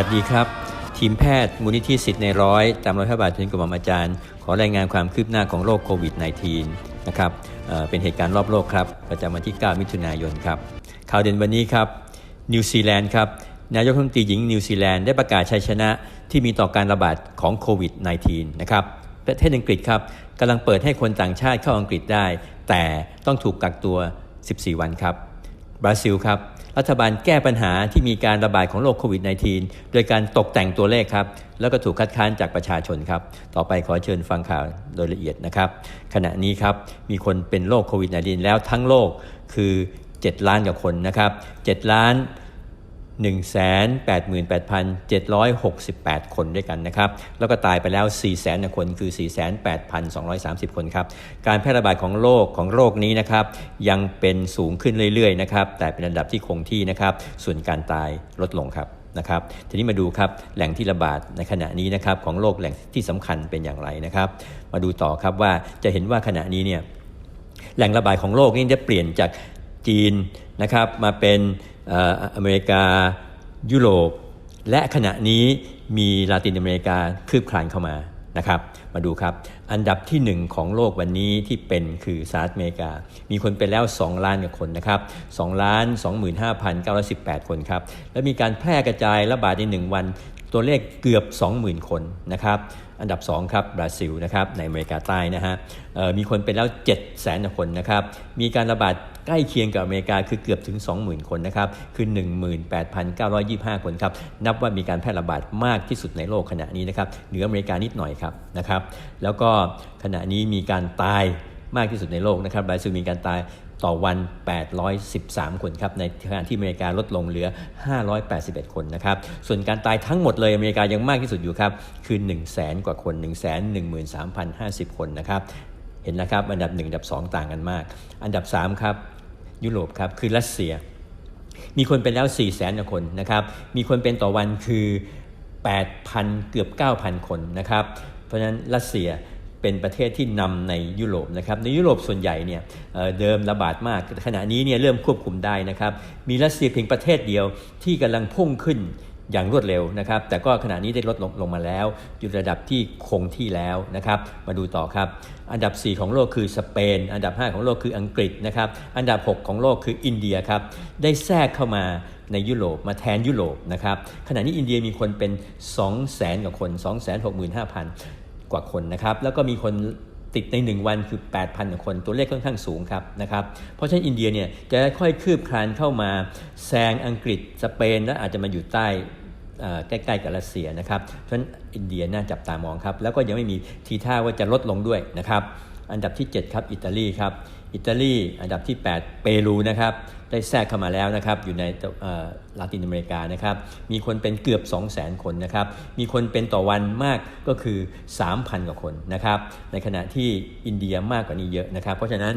วัสดีครับ ทีมแพทย์มูลนิธิสิทธิ์ในร้อยตามรอยพระบาททุนกรมอมอาจารย์ ขอรายงานความคืบหน้าของโรคโควิด -19 นะครับเเป็นเหตุการณ์รอบโลกครับประจำวันที่ 9 มิถุนายนครับข่าวเด่นวันนี้ครับนิวซีแลนด์ครับนายกรัฐมนตรีหญิงนิวซีแลนด์ได้ประกาศชัยชนะที่มีต่อการระบาดของโควิด -19 นะครับประเทศอังกฤษครับกำลังเปิดให้คนต่างชาติเข้าอังกฤษได้ แต่ต้องถูกกักตัว 14 วันครับบราซิลครับ รัฐบาลแก้ปัญหาที่มีการระบาดของโรคโควิด -19 โดยการตกแต่งตัวเลขครับ แล้วก็ถูกคัดค้านจากประชาชนครับ ต่อไปขอเชิญฟังข่าวโดยละเอียดนะครับ ขณะนี้ครับ มีคนเป็นโรคโควิด -19 แล้วทั้งโลกคือ 7 ล้านกว่าคนนะครับ 7 ล้าน 188,768 คนด้วยกันนะครับ แล้วก็ตายไปแล้ว 400,000กว่าคนคือ 48,230 คนครับ การแพร่ระบาดของโรคของโรคนี้นะครับยังเป็นสูงขึ้นเรื่อยๆนะครับ แต่เป็นระดับที่คงที่นะครับ ส่วนการตายลดลงครับนะครับ ทีนี้มาดูครับแหล่งที่ระบาดในขณะนี้นะครับของโรคแหล่งที่สำคัญเป็นอย่างไรนะครับ มาดูต่อครับว่าจะเห็นว่าขณะนี้เนี่ยแหล่งระบาดของโลกนี่จะเปลี่ยนจากจีน นะครับมาเป็นเอ่ออเมริกายุโรป และขณะนี้มีลาตินอเมริกาคืบคลานเข้ามานะครับมาดูครับ อันดับที่ 1 ของโลกวันนี้ที่เป็นคือสหรัฐอเมริกา มีคนเป็นแล้ว 2 ล้านกว่าคนนะครับ2ล้าน25,918 คนครับ และมีการแพร่กระจายระบาดใน 1 วัน ตัวเลขเกือบ 20,000 คนนะครับ อันดับ 2 ครับบราซิลนะครับในอเมริกาใต้นะฮะมีคนเป็นแล้ว 7 0 0 0 0 0คนนะครับ มีการระบาดใกล้เคียงกับอเมริกาคือเกือบถึง 20,000 คนนะครับ คือ 18,925 คนครับ นับว่ามีการแพร่ระบาดมากที่สุดในโลกขณะนี้นะครับ เหนืออเมริกานิดหน่อยครับนะครับ แล้วก็ขณะนี้มีการตายมากที่สุดในโลกนะครับบราซิลมีการตาย ต่อวัน 813 คนครับ ในขณะที่อเมริกาลดลงเหลือ 581 คนนะครับ ส่วนการตายทั้งหมดเลยอเมริกายังมากที่สุดอยู่ครับ คือ 1 0 0 0 0แสนกว่าคน 1 1 3 0 5 0 คนนะครับ เห็นนะครับ อันดับ 1 อันดับ 2 ต่างกันมาก อันดับ 3 ครับ ยุโรปครับ คือรัสเซีย มีคนเป็นแล้ว4 0 0แสนคนนะครับ มีคนเป็นต่อวันคือ 8,000 เกือบ 9,000 คนนะครับ เพราะฉะนั้นรัสเซีย เป็นประเทศที่นำในยุโรปนะครับในยุโรปส่วนใหญ่เนี่ยเเดิมระบาดมากขณะนี้เนี่ยเริ่มควบคุมได้นะครับมีรัสเซียเพียงประเทศเดียวที่กำลังพุ่งขึ้นอย่างรวดเร็วนะครับ แต่ก็ขณะนี้ได้ลดลงลงมาแล้วอยู่ระดับที่คงที่แล้วนะครับ มาดูต่อครับ อันดับ 4 ของโลกคือสเปน อันดับ 5 ของโลกคืออังกฤษนะครับ อันดับ 6 ของโลกคืออินเดียครับ ได้แทรกเข้ามาในยุโรปมาแทนยุโรปนะครับ ขณะนี้อินเดียมีคนเป็น 2 0 0 0 0 0กว่าคน 265,000 กว่าคนนะครับแล้วก็มีคนติดใน 1 วันคือ 8,000 คนตัวเลขค่อนข้างสูงครับนะครับเพราะฉะนั้นอินเดียเนี่ยจะค่อยคืบคลานเข้ามาแซงอังกฤษสเปน และอาจจะมาอยู่ใต้ใกล้ๆกับรัสเซียนะครับเพราะฉะนั้นอินเดียน่าจับตามองครับ แล้วก็ยังไม่มีทีท่าว่าจะลดลงด้วยนะครับ อันดับที่ 7 ครับอิตาลีครับอิตาลีอันดับที่ 8 เปรูนะครับ ได้แทรกเข้ามาแล้วนะครับอยู่ในลาตินอเมริกานะครับมีคนเป็นเกือบ 2 0 0 0 0 0 คนนะครับมีคนเป็นต่อวันมากก็คือ 3,000 กว่าคนนะครับในขณะที่อินเดียมากกว่านี้เยอะนะครับเพราะฉะนั้น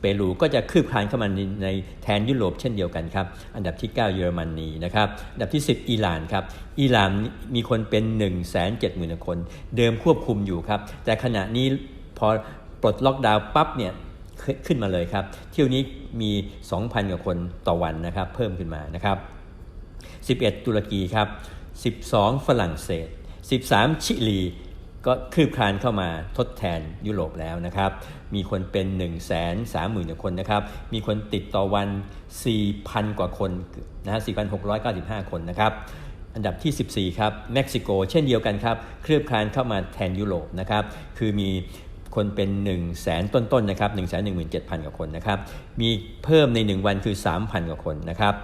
เปรูก็จะคืบคลานเข้ามาในแทนยุโรปเช่นเดียวกันครับ อันดับที่ 9 เยอรมนีนะครับอันดับที่ 10 อิหร่านครับอิหร่านมีคนเป็น 1 7 0 0 0 0 คน เดิมควบคุมอยู่ครับแต่ขณะนี้พอปลดล็อกดาวน์ปั๊บเนี่ย ขึ้นมาเลยครับ เที่ยวนี้มี 2,000 กว่าคนต่อวันนะครับ เพิ่มขึ้นมานะครับ 11 ตุรกีครับ 12 ฝรั่งเศส 13 ชิลี ก็คืบคลานเข้ามาทดแทนยุโรปแล้วนะครับ มีคนเป็น 1 3 0 0 0 0คนนะครับ มีคนติดต่อวัน 4,000 กว่าคนนะฮะ4,695 คนนะครับอันดับที่ 14 ครับ เม็กซิโก เช่นเดียวกันครับ เคลือบคลานเข้ามาแทนยุโรปนะครับ คือมี คนเป็น 1 0 0 0 0แสนต้นๆนะครับ 1 1 7 0 0 0 กว่าคนนะครับ มีเพิ่มใน 1 วันคือ 3,000 กว่าคนนะครับ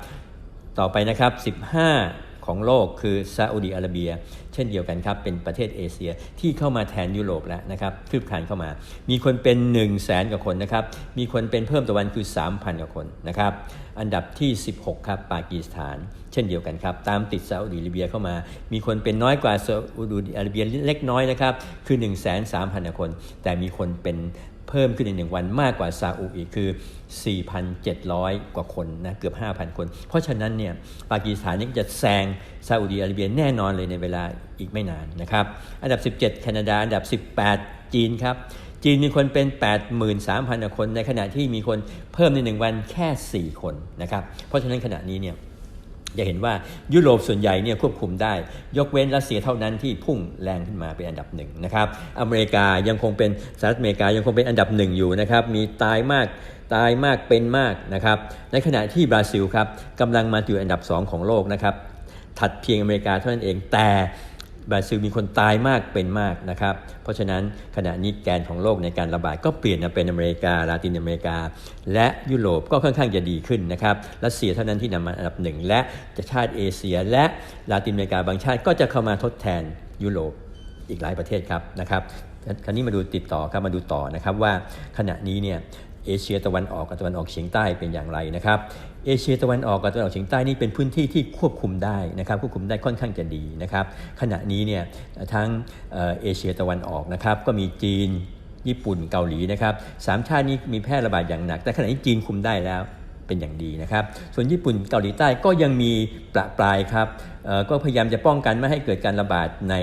ต่อไปนะครับ 15 ของโลกคือซาอุดีอาระเบีย เช่นเดียวกันครับ เป็นประเทศเอเชียที่เข้ามาแทนยุโรปแล้วนะครับคืบคลานเข้ามา มีคนเป็น 1 0 0 0 0แสนกว่าคนนะครับ มีคนเป็นเพิ่มต่อวันคือ 3,000 กว่าคนนะครับอันดับที่ 16 ครับปากีสถาน เช่นเดียวกันครับ ตามติดซาอุดีอาระเบียเข้ามา มีคนเป็นน้อยกว่าซาอุดีอาระเบียเล็กน้อยนะครับคือ 1 3 0 0 0 0 คน แต่มีคนเป็น เพิ่มขึ้นในหนึ่งวันมากกว่าซาอุอีกคือ 4,700 กว่าคนนะเกือบ 5,000 คน เพราะฉะนั้นเนี่ยปากีสถานนี่จะแซงซาอุดีอาระเบียแน่นอนเลยในเวลาอีกไม่นานนะครับอันดับ 17 แคนาดา อันดับ 18 จีนครับจีนมีคนเป็น 83,000 คน ในขณะที่มีคนเพิ่มในหนึ่งวันแค่ 4 คนนะครับเพราะฉะนั้นขณะนี้เนี่ย จะเห็นว่ายุโรปส่วนใหญ่เนี่ยควบคุมได้ ยกเว้นรัสเซียเท่านั้นที่พุ่งแรงขึ้นมาเป็นอันดับหนึ่งนะครับอเมริกายังคงเป็นสหรัฐอเมริกายังคงเป็นอันดับหนึ่งอยู่นะครับมีตายมากตายมากเป็นมากนะครับในขณะที่บราซิลครับกำลังมาอยู่อันดับ 2 ของโลกนะครับถัดเพียงอเมริกาเท่านั้นเองแต่ บราซิลมีคนตายมากเป็นมากนะครับ เพราะฉะนั้นขณะนี้แกนของโลกในการระบาดก็เปลี่ยนมาเป็นอเมริกาลาตินอเมริกา และยุโรปก็ค่อนข้างจะดีขึ้นนะครับรัสเซียเท่านั้นที่นำมาอันดับหนึ่งและชาติเอเชีย และลาตินอเมริกาบางชาติก็จะเข้ามาทดแทนยุโรปอีกหลายประเทศครับนะครับคราวนี้มาดูติดต่อครับมาดูต่อนะครับว่าขณะนี้เนี่ย เอเชียตะวันออกกับตะวันออกเฉียงใต้เป็นอย่างไรนะครับ เอเชียตะวันออกกับตะวันออกเฉียงใต้นี่เป็นพื้นที่ที่ควบคุมได้นะครับควบคุมได้ค่อนข้างจะดีนะครับ ขณะนี้เนี่ยทั้งเอเชียตะวันออกนะครับก็มีจีนญี่ปุ่นเกาหลีนะครับสามชาตินี้มีแพร่ระบาดอย่างหนัก แต่ขณะนี้จีนคุมได้แล้วเป็นอย่างดีนะครับ ส่วนญี่ปุ่นเกาหลีใต้ก็ยังมีประปรายครับก็พยายามจะป้องกันไม่ให้เกิดการระบาดใน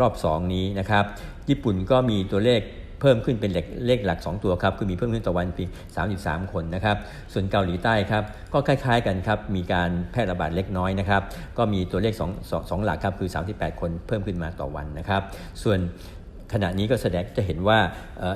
รอบ 2 นี้นะครับ ญี่ปุ่นก็มีตัวเลข เพิ่มขึ้นเป็นเลขหลัก 2 ตัวครับคือมีเพิ่มขึ้นต่อวันเพียง33 คนนะครับส่วนเกาหลีใต้ครับก็คล้ายๆกันครับมีการแพร่ระบาดเล็กน้อยนะครับก็มีตัวเลข2 2 2หลักครับคือ 38 คนเพิ่มขึ้นมาต่อวันนะครับส่วน ขณะนี้ก็แสดงจะเห็นว่า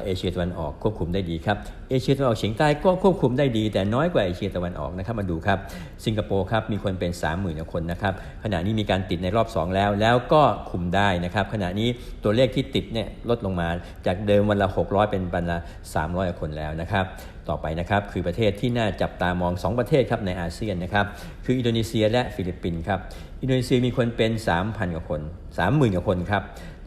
เอเชียตะวันออกควบคุมได้ดีครับเอเชียตะวันออกเฉียงใต้ก็ควบคุมได้ดี แต่น้อยกว่าเอเชียตะวันออกนะครับมาดูครับสิงคโปร์ครับมีคนเป็น 30,000คนนะครับขณะนี้มีการติดในรอบ 2 แล้ว แล้วก็คุมได้นะครับขณะนี้ตัวเลขที่ติดเนี่ยลดลงมาจากเดิมวันละ 600 เป็นวันละ300คนแล้วนะครับต่อไปนะครับคือประเทศที่น่าจับตามอง 2 ประเทศครับในอาเซียนนะครับคืออินโดนีเซียและฟิลิปปินส์ครับอินโดนีเซียมีคนเป็น 3,000 กว่าคน 30,000 กว่าคนครับ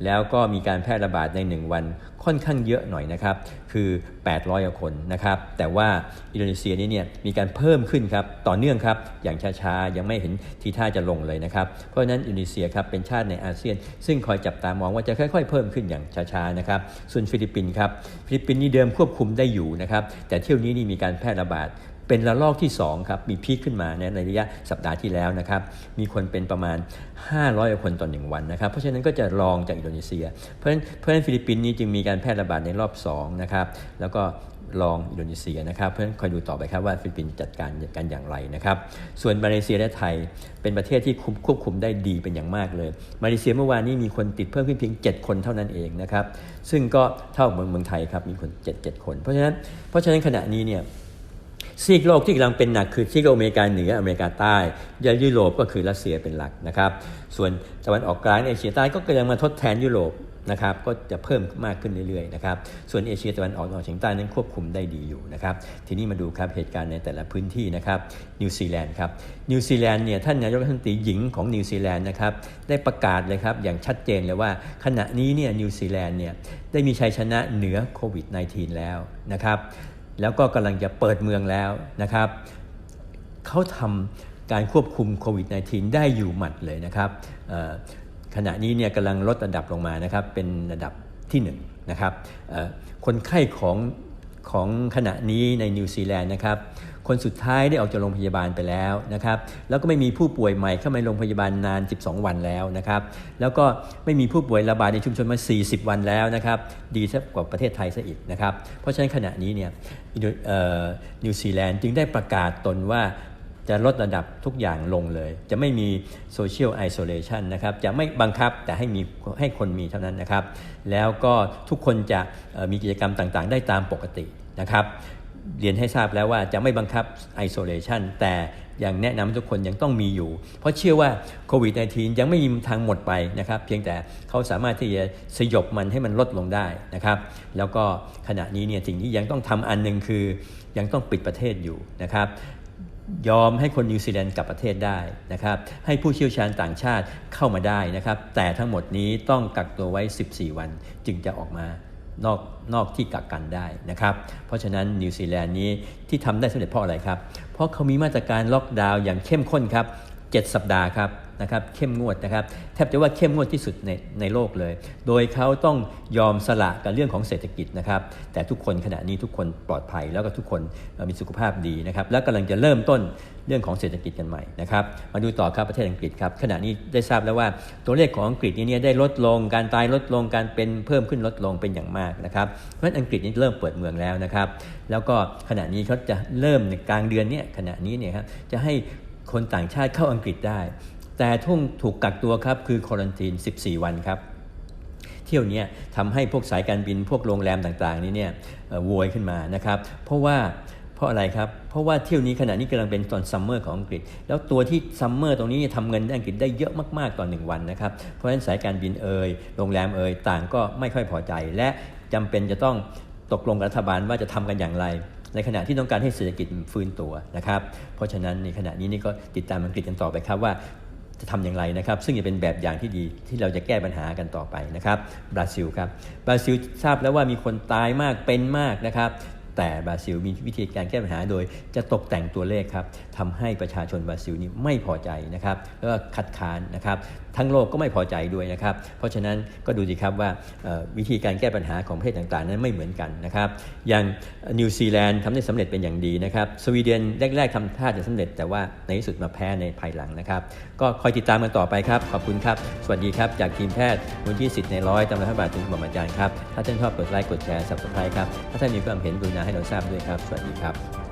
แล้วก็มีการแพร่ระบาดใน 1 วันค่อนข้างเยอะหน่อยนะครับ คือ 800กว่าคนนะครับ แต่ว่าอินโดนีเซียนี้เนี่ยมีการเพิ่มขึ้นครับต่อเนื่องครับอย่างช้าๆ ยังไม่เห็นทีท่าจะลงเลยนะครับ เพราะฉะนั้นอินโดนีเซียครับเป็นชาติในอาเซียน ซึ่งคอยจับตามองว่าจะค่อยๆ เพิ่มขึ้นอย่างช้าๆนะครับส่วนฟิลิปปินส์ครับฟิลิปปินส์นี่เดิมควบคุมได้อยู่นะครับแต่เที่ยวนี้นี่มีการแพร่ระบาด เป็นระลอกที่2ครับมีพีคขึ้นมาในระยะสัปดาห์ที่แล้วนะครับมีคนเป็นประมาณ 500คนต่อหนึ่งวันนะครับเพราะฉะนั้นก็จะรองจากอินโดนีเซีย เพราะฉะนั้นเพราะฉะนั้นฟิลิปปินส์นี้จึงมีการแพร่ระบาดในรอบ2นะครับแล้วก็รองอินโดนีเซียนะครับเพราะฉะนั้นคอยดูต่อไปครับว่าฟิลิปปินส์จัดการกันอย่างไรนะครับส่วนมาเลเซียและไทยเป็นประเทศที่ควบคุมได้ดีเป็นอย่างมากเลย มาเลเซียเมื่อวานนี้มีคนติดเพิ่มขึ้นเพียง 7 คนเท่านั้นเองนะครับซึ่งก็เท่าเมืองเมืองไทยครับมีคน 7 7 คน เพราะฉะนั้นเพราะฉะนั้นขณะนี้เนี่ย ซีกโลกที่กำลังเป็นหนักคือซีกโลกอเมริกาเหนืออเมริกาใต้ยยุโรปก็คือรัสเซียเป็นหลักนะครับ ส่วนตะวันออกกลางเอเชียใต้ก็กำลังมาทดแทนยุโรปนะครับก็จะเพิ่มมากขึ้นเรื่อยๆนะครับส่วนเอเชียตะวันออกเฉียงใต้นั้นควบคุมได้ดีอยู่นะครับทีนี้มาดูครับเหตุการณ์ในแต่ละพื้นที่นะครับนิวซีแลนด์ครับนิวซีแลนด์เนี่ยท่านนายกรัฐมนตรีหญิงของนิวซีแลนด์นะครับได้ประกาศเลยครับอย่างชัดเจนเลยว่า ขณะนี้เนี่ยนิวซีแลนด์เนี่ยได้มีชัยชนะเหนือโควิด -19 แล้วนะครับ แล้วก็กำลังจะเปิดเมืองแล้วนะครับเขาทำการควบคุมโควิด -19 ได้อยู่หมัดเลยนะครับขณะนี้เนี่ยกำลังลดระดับลงมานะครับเป็นระดับที่1นนะครับคนไข้ของของขณะนี้ในนิวซีแลนด์นะครับ คนสุดท้ายได้ออกจากโรงพยาบาลไปแล้วนะครับแล้วก็ไม่มีผู้ป่วยใหม่เข้ามาโรงพยาบาลนาน 12 วันแล้วนะครับแล้วก็ไม่มีผู้ป่วยระบาดในชุมชนมา 40 วันแล้วนะครับดีซะกว่าประเทศไทยซะอีกนะครับเพราะฉะนั้นขณะนี้เนี่ยนิวซีแลนด์จึงได้ประกาศตนว่าจะลดระดับทุกอย่างลงเลย จะไม่มีโซเชียลไอโซเลชันนะครับ จะไม่บังคับแต่ให้มีให้คนมีเท่านั้นนะครับ แล้วก็ทุกคนจะมีกิจกรรมต่างๆ ได้ตามปกตินะครับ เรียนให้ทราบแล้วว่าจะไม่บังคับไอโซเลชันแต่ยังแนะนำทุกคนยังต้องมีอยู่ เพราะเชื่อว่าโควิด -19 ยังไม่มีทางหมดไปนะครับ เพียงแต่เขาสามารถที่จะสยบมันให้มันลดลงได้นะครับ แล้วก็ขณะนี้เนี่ยสิ่งที่ยังต้องทำอันหนึ่งคือ ยังต้องปิดประเทศอยู่นะครับยอมให้คนนิวซีแลนด์กลับประเทศได้นะครับ ให้ผู้เชี่ยวชาญต่างชาติเข้ามาได้นะครับ แต่ทั้งหมดนี้ต้องกักตัวไว้ 14 วันจึงจะออกมา นอกนอกที่กักกันได้นะครับ เพราะฉะนั้นนิวซีแลนด์นี้ที่ทำได้สำเร็จเพราะอะไรครับ เพราะเขามีมาตรการล็อกดาวน์อย่างเข้มข้นครับ 7 สัปดาห์ครับ นะครับเข้มงวดนะครับแทบจะว่าเข้มงวดที่สุดในในโลกเลย โดยเขาต้องยอมสละกับเรื่องของเศรษฐกิจนะครับแต่ทุกคนขณะนี้ทุกคนปลอดภัยแล้วก็ทุกคนมีสุขภาพดีนะครับแล้วกำลังจะเริ่มต้นเรื่องของเศรษฐกิจกันใหม่นะครับมาดูต่อครับประเทศอังกฤษครับขณะนี้ได้ทราบแล้วว่าตัวเลขของอังกฤษนี้ได้ลดลง การตายลดลงการเป็นเพิ่มขึ้นลดลงเป็นอย่างมากนะครับเพราะฉะนั้นอังกฤษนี้เริ่มเปิดเมืองแล้วนะครับแล้วก็ขณะนี้เขาจะเริ่มในกลางเดือนนี้ขณะนี้เนี่ยครับจะให้คนต่างชาติเข้าอังกฤษได้ แต่ทุ่งถูกกักตัวครับคือควอนตีน 14 วันครับ เที่ยวเนี้ยทำให้พวกสายการบินพวกโรงแรมต่างๆ นี่เนี่ยโวยขึ้นมานะครับ เพราะว่าเพราะอะไรครับ เพราะว่าเที่ยวนี้ขณะนี้กำลังเป็นตอนซัมเมอร์ของอังกฤษ แล้วตัวที่ซัมเมอร์ตรงนี้ทำเงินอังกฤษได้เยอะมากๆต่อหนึ่งวันนะครับ เพราะฉะนั้นสายการบินเอ่ยโรงแรมเอ่ยต่างก็ไม่ค่อยพอใจ และจำเป็นจะต้องตกลงกับรัฐบาลว่าจะทำกันอย่างไร ในขณะที่ต้องการให้เศรษฐกิจฟื้นตัวนะครับ เพราะฉะนั้นในขณะนี้นี่ก็ติดตามอังกฤษกันต่อไปครับว่า จะทำอย่างไรนะครับ ซึ่งจะเป็นแบบอย่างที่ดีที่เราจะแก้ปัญหากันต่อไปนะครับบราซิลครับบราซิลทราบแล้วว่ามีคนตายมากเป็นมากนะครับ แต่บราซิลมีวิธีการแก้ปัญหาโดย จะตกแต่งตัวเลขครับทำให้ประชาชนบราซิลนี้ไม่พอใจนะครับแล้วก็คัดค้านนะครับ ทั้งโลกก็ไม่พอใจด้วยนะครับ เพราะฉะนั้นก็ดูสิครับว่าวิธีการแก้ปัญหาของประเทศต่างๆ นั้นไม่เหมือนกันนะครับ อย่างนิวซีแลนด์ทำได้สำเร็จเป็นอย่างดีนะครับสวีเดนแรกๆทำท่าจะสำเร็จแต่ว่าในที่สุดมาแพ้ในภายหลังนะครับ ก็คอยติดตามกันต่อไปครับ ขอบคุณครับ สวัสดีครับ จากทีมแพทย์มูลที่สิทธิ์ในร้อยตำรวจบาทถึงบอมอาจารย์ครับถ้าท่านชอบกดไลค์กดแชร์ subscribe ครับถ้าท่านมีความเห็นกรุณาให้เราทราบด้วยครับ สวัสดีครับ